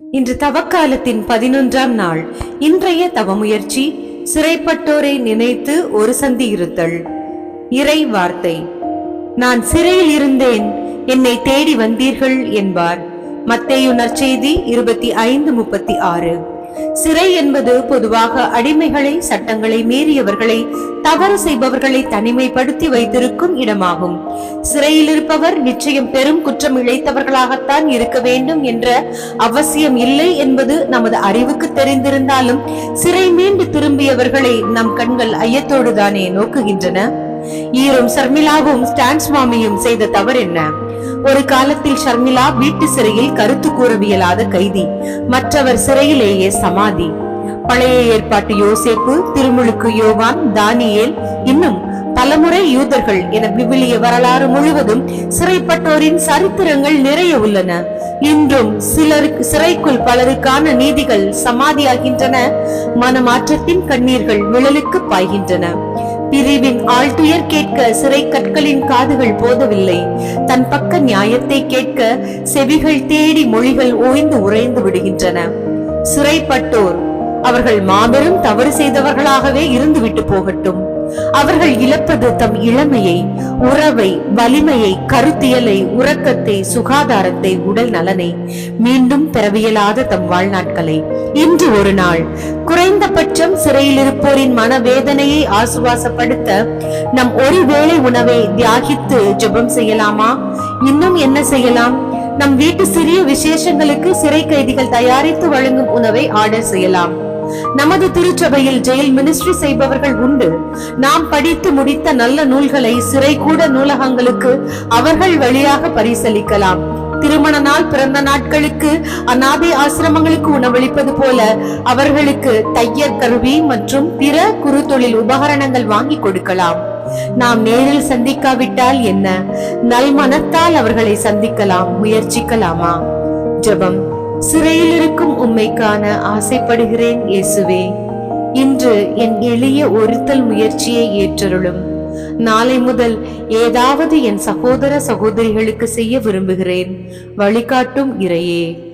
இன்று தவக்காலத்தின் பதினொன்றாம் நாள். இன்றைய தவமுயற்சி சிறைப்பட்டோரை நினைத்து ஒரு சந்தி இருத்தல். இறை வார்த்தை நான் சிறையில் இருந்தேன் என்னை தேடி வந்தீர்கள் என்பார். மத்தேயு நற்செய்தி இருபத்தி ஐந்து முப்பத்தி ஆறு. சிறை என்பது பொதுவாக அடிமைகளை சட்டங்களை மீறியவர்களை தவறு செய்பவர்களை தனிமைப்படுத்தி வைத்திருக்கும் இடமாகும். சிறையில் இருப்பவர் நிச்சயம் பெரும் குற்றம் இழைத்தவர்களாகத்தான் இருக்க வேண்டும் என்ற அவசியம் இல்லை என்பது நமது அறிவுக்கு தெரிந்திருந்தாலும் சிறை மீண்டு திரும்பியவர்களை நம் கண்கள் ஐயத்தோடுதானே நோக்குகின்றன? ஈரும் சர்மிளாவும் ஸ்டான்ஸ்மாமியும் செய்த தவறு என்ன? ஒரு காலத்தில் ஷர்மிளா வீட்டு சிறையில் கருத்து கூறவியலாத கைதி மற்றவர் சிறையிலேயே சமாதி. பழைய ஏற்பாட்டு யோசேப்பு திருமுழுக்கு யோவான் தானியேல் இன்னும் பலமுறை யூதர்கள் என விவிலிய வரலாறு முழுவதும் சிறைப்பட்டோரின் சரித்திரங்கள் நிறைய உள்ளன. இன்றும் சிலருக்கு சிறைக்குள் பலருக்கான நீதிகள் சமாதியாகின்றன. மனமாற்றத்தின் கண்ணீர்கள் விழலுக்கு பாய்கின்றன. பிரிவின் ஆழ்துயர் கேட்க சிறை கற்களின் காதுகள் போதவில்லை. தன் பக்க நியாயத்தை கேட்க செவிகள் தேடி மொழிகள் ஓய்ந்து உறைந்து விடுகின்றன. சிறைப்பட்டோர் அவர்கள் மாபெரும் தவறு செய்தவர்களாகவே இருந்துவிட்டு போகட்டும். அவர்கள் இழப்பது தம் இளமையை உறவை வலிமையை கருத்தியலை உறக்கத்தை சுகாதாரத்தை உடல் நலனை மீண்டும் பெறவியலாத தம் வாழ்நாட்களை. இன்று ஒரு நாள். குறைந்தபட்சம் சிறையில் இருப்போரின் மனவேதனையை ஆசுவாசப்படுத்த நம் ஒருவேளை உணவை தியாகித்து ஜெபம் செய்யலாமா? இன்னும் என்ன செய்யலாம்? நம் வீட்டு சிறிய விசேஷங்களுக்கு சிறை கைதிகள் தயாரித்து வழங்கும் உணவை ஆர்டர் செய்யலாம். நமது திருச்சபையில் ஜெயில் மினிஸ்ட்ரி செய்பவர்கள் உண்டு. நாம் படித்து முடித்த நல்ல நூல்களை சிறை கூட நூலகங்களுக்கு அவர்கள் வழியாக பரிசளிக்கலாம். திருமண நாள் பிறந்த நாட்களுக்கு அநாதை ஆசிரமங்களுக்கு உணவளிப்பது போல அவர்களுக்கு தையர் கருவி மற்றும் பிற குறுத்தொழில் உபகரணங்கள் வாங்கி கொடுக்கலாம். நாம் நேரில் சந்திக்காவிட்டால் என்ன? நல் மனத்தால் அவர்களை சந்திக்கலாம். முயற்சிக்கலாமா? ஜபம். சிறையில் இருக்கும் உம்மை காண ஆசைப்படுகிறேன் இயேசுவே. இன்று என் எளிய ஒருத்தல் முயற்சியை ஏற்றருளும். நாளை முதல் ஏதாவது என் சகோதர சகோதரிகளுக்கு செய்ய விரும்புகிறேன். வழிகாட்டும் இறையே.